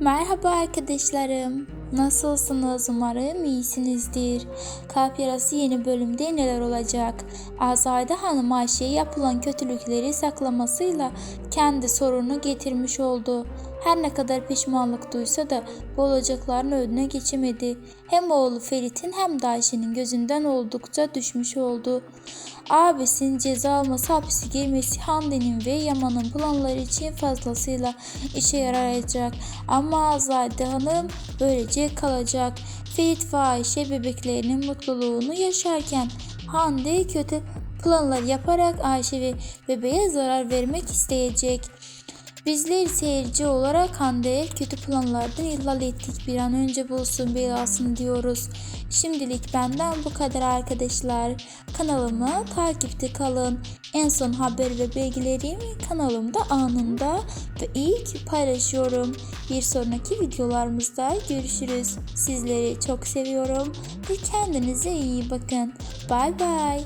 Merhaba arkadaşlarım. Nasılsınız? Umarım iyisinizdir. Kalp Yarası yeni bölümde neler olacak? Azade Hanım Ayşe'ye yapılan kötülükleri saklamasıyla kendi sorunu getirmiş oldu. Her ne kadar pişmanlık duysa da bu olacakların önüne geçemedi. Hem oğlu Ferit'in hem de Ayşe'nin gözünden oldukça düşmüş oldu. Abisinin ceza alması hapise girmesi Hande'nin ve Yaman'ın planları için fazlasıyla işe yarayacak. Ama Azade Hanım böylece kalacak. Ferit ve Ayşe bebeklerinin mutluluğunu yaşarken Hande kötü planlar yaparak Ayşe ve bebeğe zarar vermek isteyecek. Bizler seyirci olarak Hande'ye kötü planlardan ihlal ettik. Bir an önce bulsun belasını diyoruz. Şimdilik benden bu kadar arkadaşlar. Kanalımı takipte kalın. En son haber ve bilgilerimi kanalımda anında ve ilk paylaşıyorum. Bir sonraki videolarımızda görüşürüz. Sizleri çok seviyorum ve kendinize iyi bakın. Bay bay.